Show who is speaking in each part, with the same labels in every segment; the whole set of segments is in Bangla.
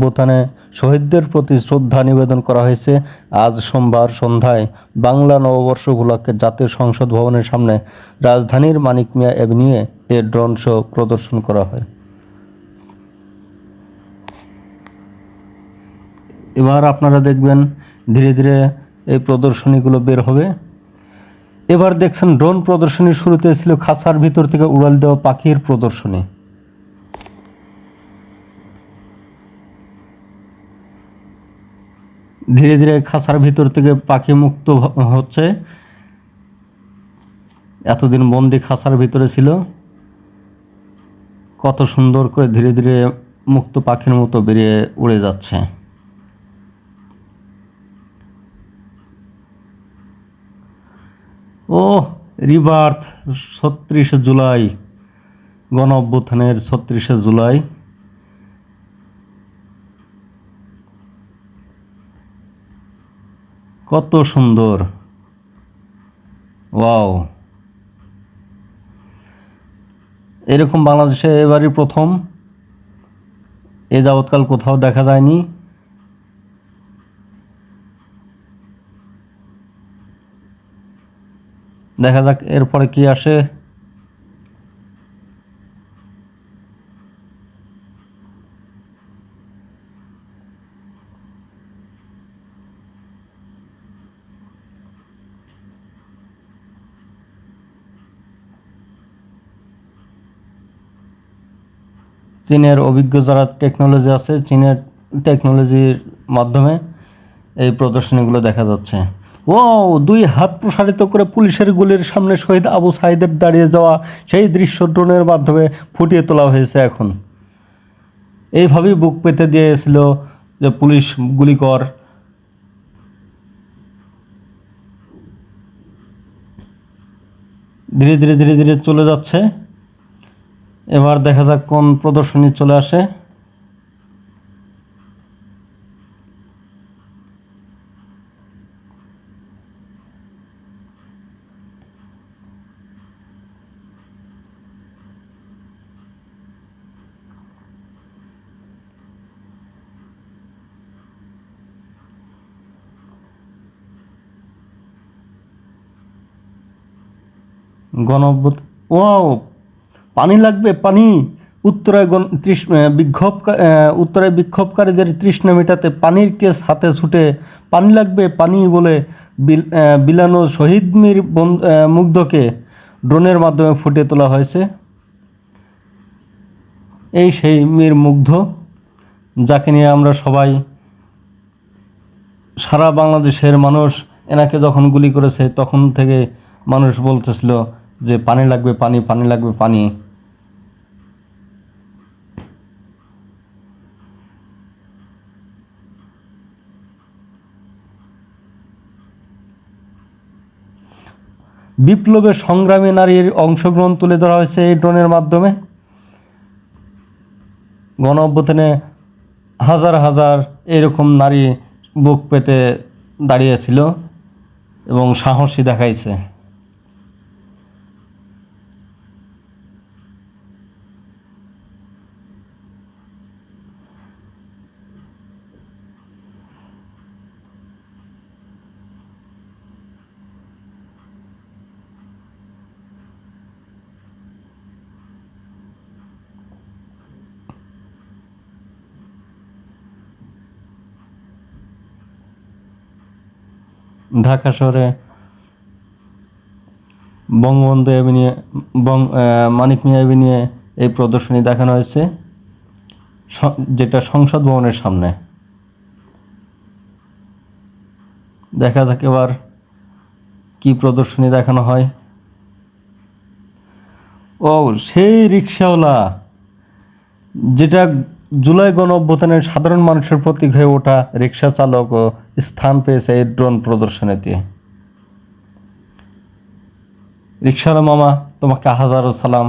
Speaker 1: অভ্যুত্থানে শহীদদের প্রতি শ্রদ্ধা নিবেদন করা হয়েছে। আজ সোমবার সন্ধ্যায় বাংলা নববর্ষ উপলক্ষে জাতীয় সংসদ ভবনের সামনে রাজধানীর মানিক মিয়া অ্যাভিনিউয়ে এ ড্রোন শো প্রদর্শন করা হয়। এবার আপনারা দেখবেন ধীরে ধীরে এই প্রদর্শনীগুলো বের হবে। এবার দেখছেন ড্রোন প্রদর্শনীর শুরুতে ছিল খাসার ভিতর থেকে উড়াল দেওয়া পাখির প্রদর্শনী। ধীরে ধীরে খাঁচার ভিতর থেকে পাখি মুক্ত হচ্ছে। এতদিন বন্দি খাঁচার ভিতরে ছিল। কত সুন্দর করে ধীরে ধীরে মুক্ত পাখির মতো বেরিয়ে উড়ে যাচ্ছে। ও রিবার্থ, ছত্রিশে জুলাই গণ অভ্যুত্থানের ছত্রিশে জুলাই। কত সুন্দর। ওয়াও। এরকম বাংলাদেশে এবারই প্রথম। এ যাবৎকাল কোথাও দেখা যায়নি। দেখা যাক এরপরে কি আসে। চীনের অভিজ্ঞ যারা টেকনোলজি আছে, চীনের টেকনোলজির মাধ্যমে এই প্রদর্শনীগুলো দেখা যাচ্ছে। ও দুই হাত প্রসারিত করে পুলিশের গুলির সামনে শহীদ আবু সাইদের দাঁড়িয়ে যাওয়া সেই দৃশ্য ড্রোনের মাধ্যমে ফুটিয়ে তোলা হয়েছে এখন। এইভাবেই বুক পেতে দিয়েছিল যে পুলিশ গুলি কর ধীরে ধীরে ধীরে ধীরে চলে যাচ্ছে। এবার দেখা যাক কোন প্রদর্শনী চলে আসে। গণ ওয়াও! পানি লাগবে? পানি। উত্তরায় তৃষ বিক্ষোভ উত্তরায় বিক্ষোভকারীদের তৃষ্ণা মেটাতে পানির কেস হাতে ছুটে। পানি লাগবে? পানি বলে বিল বিলানো শহীদ মীর মুগ্ধকে ড্রোনের মাধ্যমে ফুটিয়ে তোলা হয়েছে। এই সেই মীর মুগ্ধ, যাকে নিয়ে আমরা সবাই সারা বাংলাদেশের মানুষ এনাকে যখন গুলি করেছে, তখন থেকে মানুষ বলতেছিল যে, পানি লাগবে, পানি পানি লাগবে, পানি। বিপ্লবে সংগ্রামী নারীর অংশগ্রহণ তুলে ধরা হয়েছে এই ড্রোনের মাধ্যমে। গণ অভ্যুত্থানে হাজার হাজার এরকম নারী বুক পেতে দাঁড়িয়েছিল এবং সাহসী দেখাইছে। ঢাকা শহরে বঙ্গবন্ধু অ্যাভিনিউ মানিক মিয়া অ্যাভিনিউ এই প্রদর্শনী দেখানো হয়েছে যেটা সংসদ ভবনের সামনে। দেখা যাক এবার কি প্রদর্শনী দেখানো হয়। ও, সেই রিক্সাওয়ালা, যেটা জুলাই গণ অভ্যুত্থানের সাধারণ মানুষের প্রতীক হয়ে ওঠা রিক্সা চালকও স্থান পেয়েছে এই ড্রোন প্রদর্শনীতে। রিক্সাওয়ালা মামা, তোমাকে হাজারো সালাম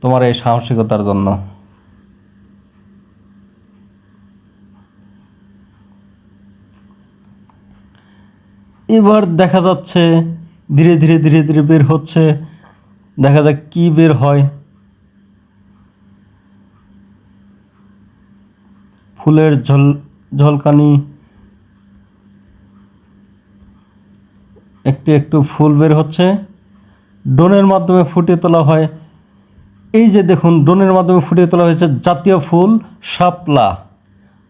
Speaker 1: তোমার এই সাহসিকতার জন্য। এবার দেখা যাচ্ছে, ধীরে ধীরে ধীরে ধীরে বের হচ্ছে, দেখা যাক কি বের হয়। ফুলের ঝল, ঝলকানি। একটু একটু ফুল বের হচ্ছে। ড্রোনের মাধ্যমে ফুটিয়ে তোলা হয়। এই যে দেখুন, ড্রোনের মাধ্যমে ফুটিয়ে তোলা হয়েছে জাতীয় ফুল শাপলা।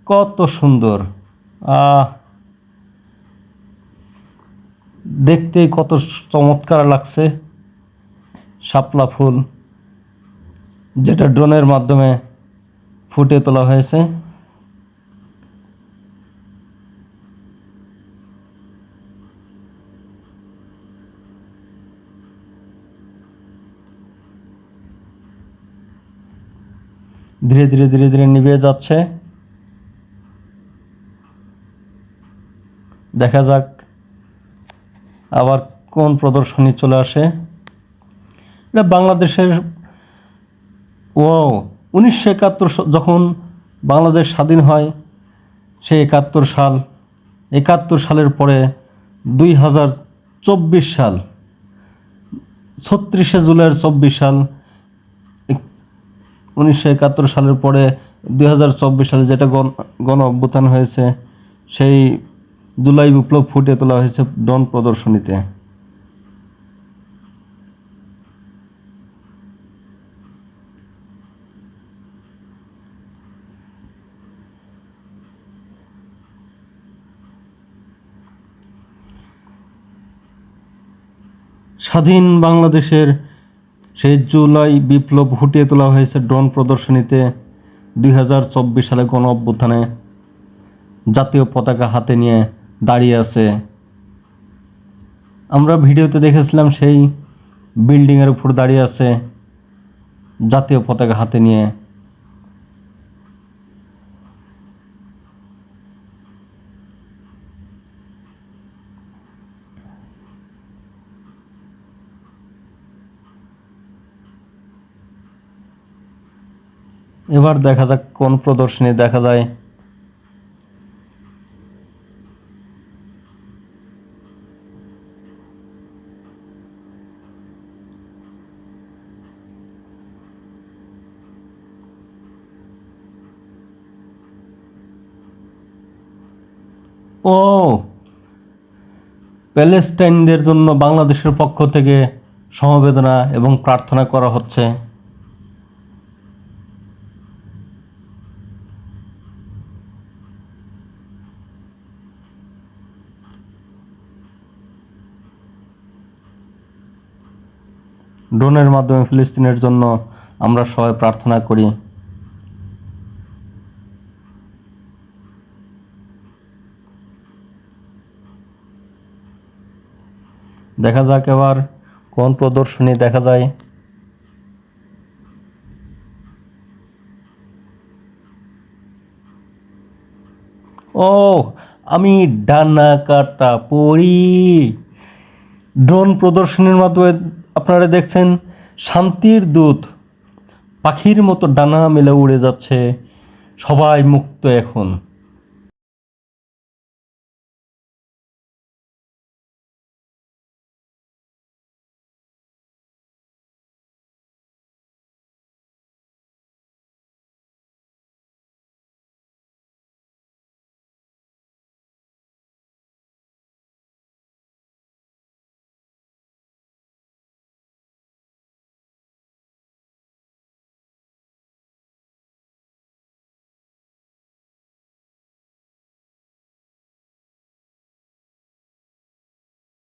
Speaker 1: কত সুন্দর। দেখতেই কত চমৎকার লাগছে শাপলা ফুল, যেটা ড্রোনের মাধ্যমে ফুটিয়ে তোলা হয়েছে। ধীরে ধীরে ধীরে ধীরে নিভে যাচ্ছে। দেখা যাক আবার কোন প্রদর্শনী চলে আসে। এটা বাংলাদেশের ও উনিশশো একাত্তর যখন বাংলাদেশ স্বাধীন হয় সেই একাত্তর সাল, একাত্তর সালের পরে দুই হাজার চব্বিশ সাল, ছত্রিশে জুলাই চব্বিশ সাল উনিশশো একাত্তর সালের পরে দুই হাজার চব্বিশ সালে যেটা গণ গণ অভ্যুত্থান হয়েছে, সেই জুলাই বিপ্লব ফুটিয়ে তোলা হয়েছে ডন প্রদর্শনীতে। স্বাধীন বাংলাদেশের সেই জুলাই বিপ্লব ফুটিয়ে তোলা হয়েছে ড্রোন প্রদর্শনীতে দুই হাজার চব্বিশ সালে গণ অভ্যুত্থানে। জাতীয় পতাকা হাতে নিয়ে দাঁড়িয়ে আছে। আমরা ভিডিওতে দেখেছিলাম সেই বিল্ডিংয়ের উপর দাঁড়িয়ে আছে জাতীয় পতাকা হাতে নিয়ে। এবার দেখা যাক কোন প্রদর্শনী দেখা যায়। ও, প্যালেস্টাইনদের জন্য বাংলাদেশের পক্ষ থেকে সমবেদনা এবং প্রার্থনা করা হচ্ছে। ড্রোনের মাধ্যমে ফিলিস্তিনের জন্য আমরা সবাই প্রার্থনা করি। দেখা যাক এবার কোন প্রদর্শনী দেখা যায়। ও, আমি ডানা কাটা পড়ি। ড্রোন প্রদর্শনীর মাধ্যমে আপনারা দেখছেন শান্তির দূত। পাখির মতো ডানা মেলে উড়ে যাচ্ছে। সবাই মুক্ত এখন।